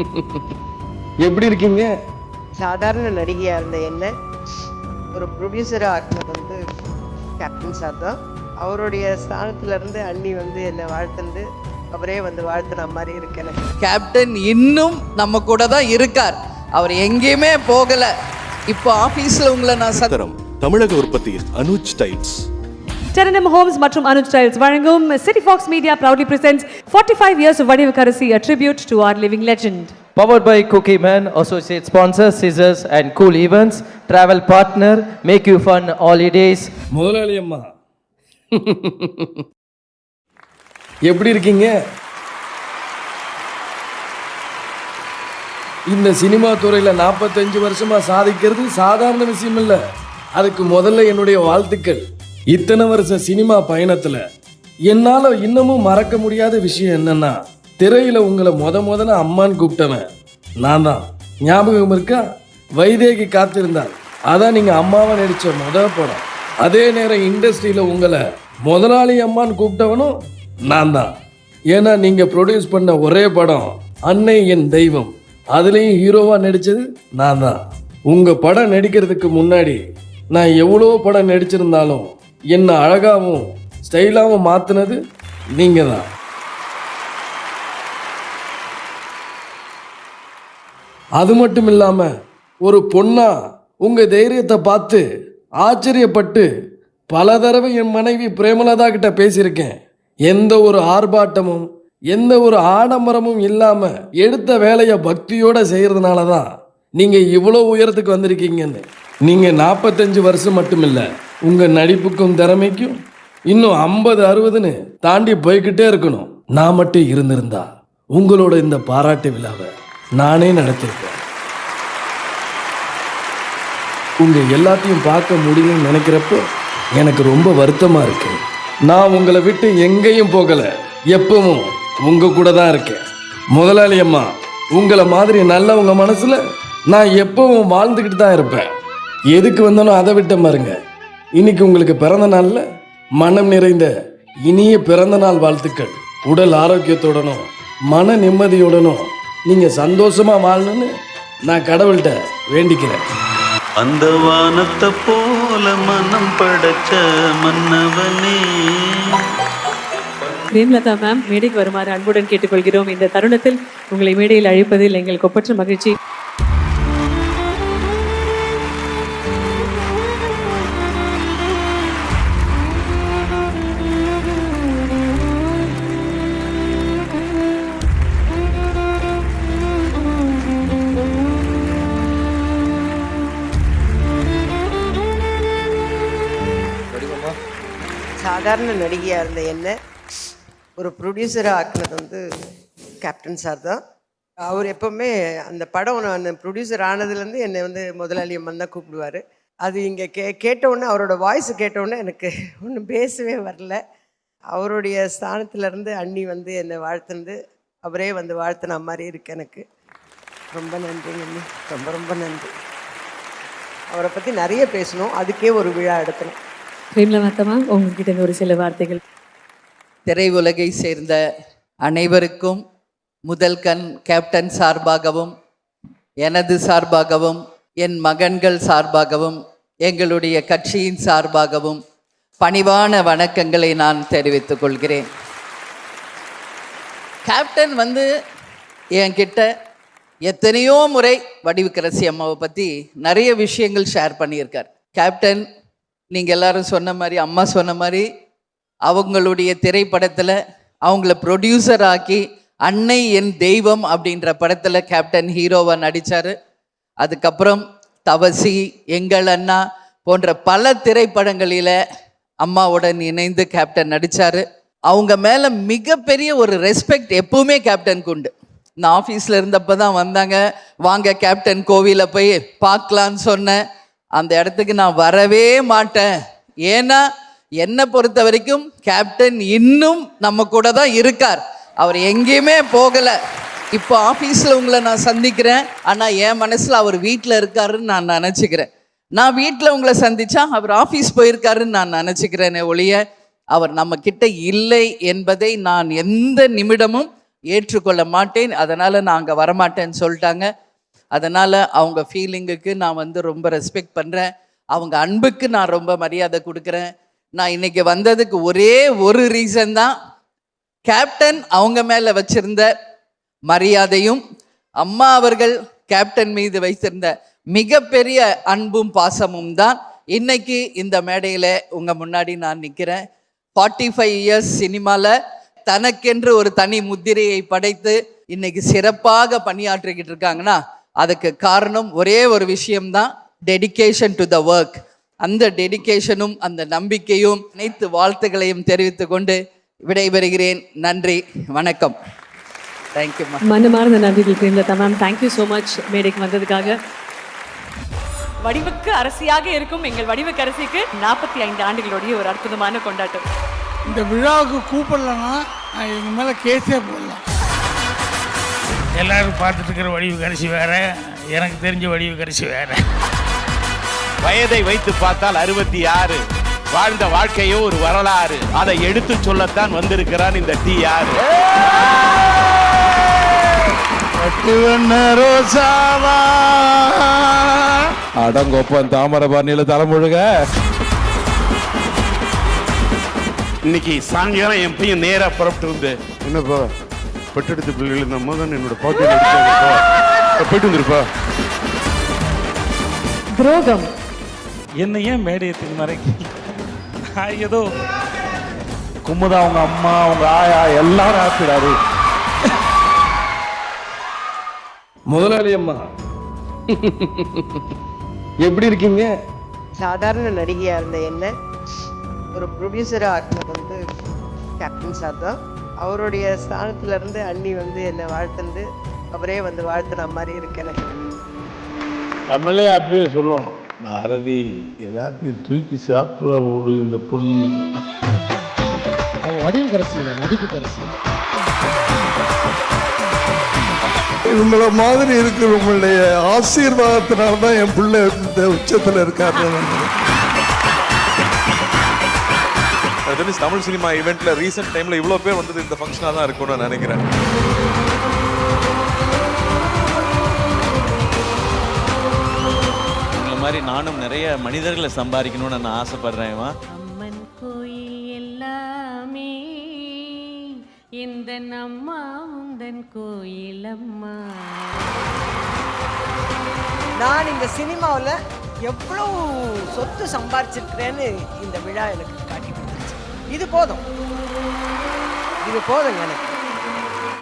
எப்படி இருக்கீங்க? சாதாரண நடிகையாக இருந்த என்ன? ஒரு ப்ரொடியூசராக ஆக்கினது வந்து கேப்டன் சார் தான். அவருடைய ஸ்தானத்துல இருந்து அண்ணி வந்து என்னை வாழ்த்துந்து அவரே வந்து வாழ்த்துன மாதிரி இருக்கு எனக்கு. கேப்டன் இன்னும் நம்ம கூட தான் இருக்கார். அவர் எங்கேயுமே போகல. இப்போ ஆபீஸ்ல உங்களை நான் சத் தரம் தமிழக உற்பத்தியில் அனுஜ் டைல்ஸ். Terenum Homes மற்றும் அனுஜ் ஸ்டைல்ஸ் வழங்கும் City Fox Media proudly presents 45 years of Vadivukkarasi a tribute to our living legend. Powered by Cookie Man, associate sponsor, Scissors and Cool Events, travel partner, make you fun holidays. முதலாளி அம்மா எப்படி இருக்கீங்க இந்த cinema துறையில் நாற்பத்தஞ்சு வருஷமா சாதிக்கிறது சாதாரண விஷயம் இல்லை அதுக்கு முதல்ல என்னுடைய வாழ்த்துக்கள் இத்தனை வருஷ சினிமா பயணத்துல என்னால இன்னமும் மறக்க முடியாத விஷயம் என்னன்னா திரையில உங்களை முத முதல்ல அம்மான்னு கூப்பிட்டவன் நான் தான். ஞாபகம் இருக்கா? வைதேகி காத்திருந்தாள். அதான் நீங்க அம்மாவை நடிச்ச முத படம். அதே நேரம் இண்டஸ்ட்ரியில உங்களை முதலாளி அம்மான்னு கூப்பிட்டவனும் நான் தான். ஏன்னா நீங்க ப்ரொடியூஸ் பண்ண ஒரே படம் அன்னை என் தெய்வம். அதுலேயும் ஹீரோவா நடிச்சது நான் தான். உங்க படம் நடிக்கிறதுக்கு முன்னாடி நான் எவ்வளோ படம் நடிச்சிருந்தாலும் என்னை அழகாகவும் ஸ்டைலாகவும் மாற்றினது நீங்கள் தான் அது மட்டும் இல்லாமல் ஒரு பொண்ணா உங்கள் தைரியத்தை பார்த்து ஆச்சரியப்பட்டு பல தடவை என் மனைவி பிரேமலதா கிட்ட பேசியிருக்கேன். எந்த ஒரு ஆர்ப்பாட்டமும் எந்த ஒரு ஆடம்பரமும் இல்லாமல் எடுத்த வேலையை பக்தியோடு செய்கிறதுனால தான் நீங்கள் இவ்வளோ உயரத்துக்கு வந்திருக்கீங்கன்னு. நீங்கள் நாற்பத்தஞ்சு வருஷம் மட்டும் இல்லை உங்கள் நடிப்புக்கும் திறமைக்கும் இன்னும் ஐம்பது அறுபதுன்னு தாண்டி போய்கிட்டே இருக்கணும். நான் மட்டும் இருந்திருந்தா உங்களோட இந்த பாராட்டு விழாவை நானே நடத்திருப்பேன். உங்கள் எல்லாத்தையும் பார்க்க முடியும்னு நினைக்கிறப்போ எனக்கு ரொம்ப வருத்தமாக இருக்கு. நான் உங்களை விட்டு எங்கேயும் போகலை. எப்பவும் உங்கள் கூட தான் இருக்கேன். முதலாளி அம்மா உங்களை மாதிரி நல்லவங்க மனசில் நான் எப்பவும் வாழ்ந்துக்கிட்டு தான் இருப்பேன். எதுக்கு வந்தனோ அதை விட்ட பாருங்க இன்னைக்கு உங்களுக்கு பிறந்த நாள்ல மனம் நிறைந்த இனிய பிறந்த நாள் வாழ்த்துக்கள். உடல் ஆரோக்கியத்துடனும் மன நிம்மதியுடனும் நீங்க சந்தோஷமா வாழணும்னு நான் கடவுள்கிட்ட வேண்டிக்கிறேன். அந்த வானத்தை போல மனம் படைச்ச மன்னவனே. பிரேம்லதா மேம் மேடைக்கு வருமாறு அன்புடன் கேட்டுக்கொள்கிறோம். இந்த தருணத்தில் உங்களை மேடையில் அழைப்பதில் எங்களுக்கு ஒப்பற்ற மகிழ்ச்சி. சாதாரண நடிகையாக இருந்த என்ன ஒரு ப்ரொடியூசராக ஆக்கினது வந்து கேப்டன் சார் தான். அவர் எப்போவுமே அந்த படம் நான் ப்ரொடியூசர் ஆனதுலேருந்து என்னை வந்து முதலாளி அம்மன் தான் கூப்பிடுவார். அது இங்கே கே கேட்டவுடனே அவரோட வாய்ஸ் கேட்டவுடனே எனக்கு ஒன்றும் பேசவே வரல. அவருடைய ஸ்தானத்துலேருந்து அண்ணி வந்து என்னை வாழ்த்துனது. அவரே வந்து வாழ்த்துன மாதிரி இருக்கு எனக்கு. ரொம்ப நன்றி அண்ணி. ரொம்ப ரொம்ப நன்றி. அவரை பற்றி நிறைய பேசணும். அதுக்கே ஒரு விழா எடுக்கணும். உங்ககிட்ட ஒரு சில வார்த்தைகள். திரையுலகை சேர்ந்த அனைவருக்கும் முதல் கண் கேப்டன் சார்பாகவும் எனது சார்பாகவும் என் மகன்கள் சார்பாகவும் எங்களுடைய கட்சியின் சார்பாகவும் பணிவான வணக்கங்களை நான் தெரிவித்துக் கொள்கிறேன். கேப்டன் வந்து என்கிட்ட எத்தனையோ முறை வடிவுக்கரசி அம்மாவை பற்றி நிறைய விஷயங்கள் ஷேர் பண்ணியிருக்கார். கேப்டன் நீங்கள் எல்லாரும் சொன்ன மாதிரி அம்மா சொன்ன மாதிரி அவங்களுடைய திரைப்படத்தில் அவங்கள ப்ரொடியூசர் ஆக்கி அன்னை என் தெய்வம் அப்படின்ற படத்தில் கேப்டன் ஹீரோவாக நடித்தார் அதுக்கப்புறம் தவசி எங்கள் அண்ணா போன்ற பல திரைப்படங்களில் அம்மாவுடன் இணைந்து கேப்டன் நடித்தார் அவங்க மேலே மிகப்பெரிய ஒரு ரெஸ்பெக்ட் எப்பவுமே கேப்டனுக்கு உண்டு. நான் ஆஃபீஸில் இருந்தப்போ தான் வந்தாங்க. வாங்க கேப்டன் கோவிலை போய் பார்க்கலான்னு சொன்னேன். அந்த இடத்துக்கு நான் வரவே மாட்டேன். ஏன்னா என்னை பொறுத்த வரைக்கும் கேப்டன் இன்னும் நம்ம கூட தான் இருக்கார். அவர் எங்கேயுமே போகலை. இப்போ ஆஃபீஸில் உங்களை நான் சந்திக்கிறேன். ஆனால் என் மனசில் அவர் வீட்டில் இருக்காருன்னு நான் நினச்சிக்கிறேன். நான் வீட்டில் உங்களை சந்திச்சா அவர் ஆஃபீஸ் போயிருக்காருன்னு நான் நினச்சிக்கிறேனே ஒழிய அவர் நம்ம கிட்ட இல்லை என்பதை நான் எந்த நிமிடமும் ஏற்றுக்கொள்ள மாட்டேன். அதனால் நான் அங்கே வரமாட்டேன்னு சொல்லிட்டாங்க. அதனால் அவங்க ஃபீலிங்குக்கு நான் வந்து ரொம்ப ரெஸ்பெக்ட் பண்ணுறேன் அவங்க அன்புக்கு நான் ரொம்ப மரியாதை கொடுக்குறேன். நான் இன்னைக்கு வந்ததுக்கு ஒரே ஒரு ரீசன் தான். கேப்டன் அவங்க மேலே வச்சிருந்த மரியாதையும் அம்மா அவர்கள் கேப்டன் மீது வைத்திருந்த மிகப்பெரிய அன்பும் பாசமும் தான். இன்னைக்கு இந்த மேடையில் உங்கள் முன்னாடி நான் நிற்கிறேன் ஃபார்ட்டி ஃபைவ் இயர்ஸ் சினிமாவில் தனக்கென்று ஒரு தனி முத்திரையை படைத்து இன்னைக்கு சிறப்பாக பணியாற்றிக்கிட்டு இருக்காங்கன்னா அதுக்கு காரணம் ஒரே ஒரு விஷயம்தான் டெடிகேஷன் டு த ஒர்க் அந்த டெடிகேஷனும் அந்த நம்பிக்கையும் அனைத்து வாழ்த்துக்களையும் தெரிவித்துக் கொண்டு விடைபெறுகிறேன். நன்றி வணக்கம். தேங்க்யூம்மா மனமார்ந்த நன்றிகள் Premalatha ma'am thank you so much மேடைக்கு வந்ததுக்காக. வடிவுக்கு அரசியாக இருக்கும் எங்கள் வடிவுக்கு அரசிக்கு நாற்பத்தி ஐந்து ஆண்டுகளுடைய ஒரு அற்புதமான கொண்டாட்டம். இந்த விழாவுக்கு கூப்பிடலன்னா எங்கள் மேலே கேஸே போடலாம் எல்லாரும் பார்த்துட்டு இருக்கிற வடிவு கரிசி வேற எனக்கு தெரிஞ்ச வடிவு கரிசி வேற. வயதை வைத்து பார்த்தால் அறுபத்தி ஆறு வாழ்ந்த வாழ்க்கையோ ஒரு வரலாறு. அதை எடுத்து சொல்லத்தான் வந்திருக்கிறான் இந்த டி ரோசாவா. அடங்கொப்பன் தாமரபரணியில தலைமுழுக இன்னைக்கு சாயங்காலம் என் பையன் நேரா புறப்பட்டு வந்து என்னப்பா பெட்டெடுத்த பிள்ளைகள் இந்த அம்மா தான் என்னோட பாட்டியில் அடிச்சாங்கப்பா. போயிட்டு வந்துருப்பா. துரோகம். என்ன ஏன் மேடையத்துக்கு மறைக்க? நான் ஏதோ குமுதா அவங்க அம்மா அவங்க ஆயா எல்லாரும் ஆப்பிடாரு முதலாளி அம்மா. எப்படி இருக்கீங்க? சாதாரண நடிகையாக இருந்த என்ன? ஒரு ப்ரொடியூசராக ஆக்கினது வந்து கேப்டன் சார் தான். அவருடைய ஸ்தானத்துல இருந்து அண்ணி வந்து என்னை வாழ்த்துந்து அவரே வந்து வாழ்த்துன மாதிரி இருக்கு எனக்கு. நம்மளே அப்படியே சொல்லணும். பாரதி எல்லாத்தையும் தூக்கி சாப்பிட ஒரு இந்த பொண்ணு. இவங்கள மாதிரி இருக்கிறவங்களுடைய ஆசீர்வாதத்தினால தான் என் பிள்ளை இந்த உச்சத்தில் இருக்காரு. தெரிஞ்சு தமிழ் சினிமா ஈவெண்ட்ல ரீசெண்ட் டைம்ல இவ்வளவு பேர் வந்தது இந்த ஃபங்க்ஷனா தான் இருக்கும்னு நான் நினைக்கிறேன். உங்களை மாதிரி நானும் நிறைய மனிதர்களை சம்பாதிக்கணும்னு நான் ஆசைப்படுறேன் அம்மன் கோயில் எல்லாமே இந்த அம்மா உந்தன் கோயிலம்மா. நான் இந்த சினிமாவில் எவ்வளோ சொத்து சம்பாரிச்சிருக்கிறேன்னு இந்த விழா எனக்கு காட்டி இது போதும். இது போதுங்க எனக்கு.